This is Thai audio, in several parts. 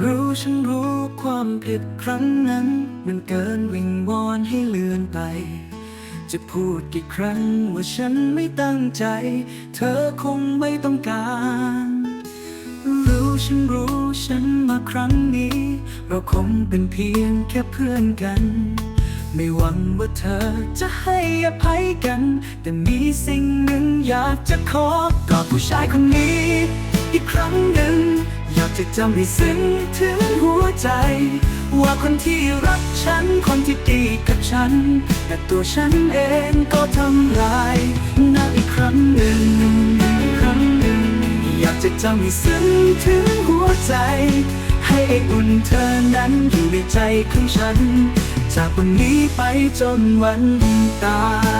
รู้ฉันรู้ความผิดครั้งนั้น มันเกินวิงวอนให้เลือนไป จะพูดกี่ครั้งว่าฉันไม่ตั้งใจ เธอคงไม่ต้องการ รู้ฉันรู้ฉันมาครั้งนี้ เราคงเป็นเพียงแค่เพื่อนกัน ไม่หวังว่าเธอจะให้อภัยกัน แต่มีสิ่งหนึ่งอยากจะขอกอดผู้ชายคนนี้ อีกครั้งหนึ่ง จะจำให้ซึ้งถึงหัวใจ ว่าคนที่รักฉัน คนที่ดีกับฉัน แต่ตัวฉันเองก็ทำลายนับอีกครั้งหนึ่งครั้งหนึ่ง อยากจะจำให้ซึ้งถึงหัวใจ ให้อุ่นเธอนั้นอยู่ในใจของฉัน จากวันนี้ไปจนวันตาย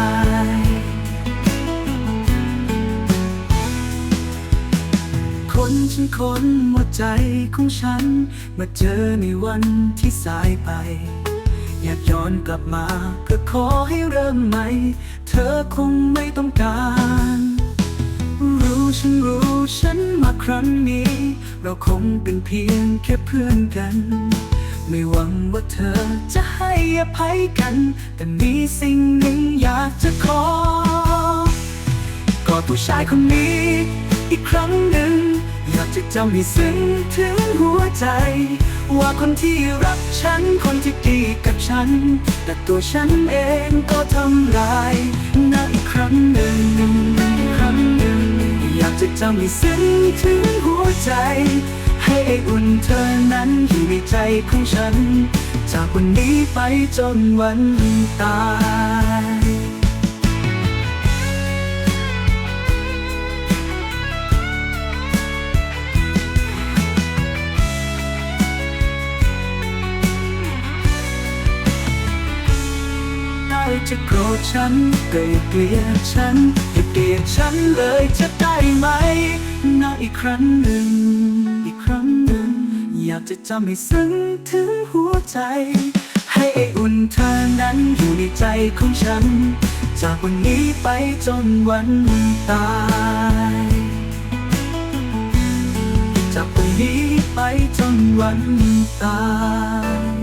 คนฉันคนหมดใจของฉัน มาเจอในวันที่สายไป อยากย้อนกลับมาเพื่อขอให้เริ่มใหม่ เธอคงไม่ต้องการ รู้ฉันรู้ฉันมาครั้งนี้ เราคงเป็นเพียงแค่เพื่อนกัน ไม่หวังว่าเธอจะให้อภัยกัน แต่มีสิ่งหนึ่งอยากจะขอ กอดผู้ชายคนนี้อีกครั้งหนึ่ง อยากจะจำให้ซึ้งถึงหัวใจ ว่าคนที่รักฉันคนที่ดีกับฉัน แต่ตัวฉันเองก็ทำลายนะอีกครั้งหนึ่งอีกครั้งหนึ่ง อยากจะจำให้ซึ้งถึงหัวใจ ให้อุ่นเธอนั้นอยู่ในใจของฉัน จากวันนี้ไปจนวันตาย จะโกรธฉันเกลียดเกลียดฉันอย่าเกลียดฉันเลยจะได้ไหมนะอีกครั้งหนึ่ง อีกครั้งหนึ่ง อยากจะจำให้ซึ้งถึงหัวใจ ให้ไออุ่นเธอนั้นอยู่ในใจของฉัน จากวันนี้ไปจนวันตาย จากวันนี้ไปจนวันตาย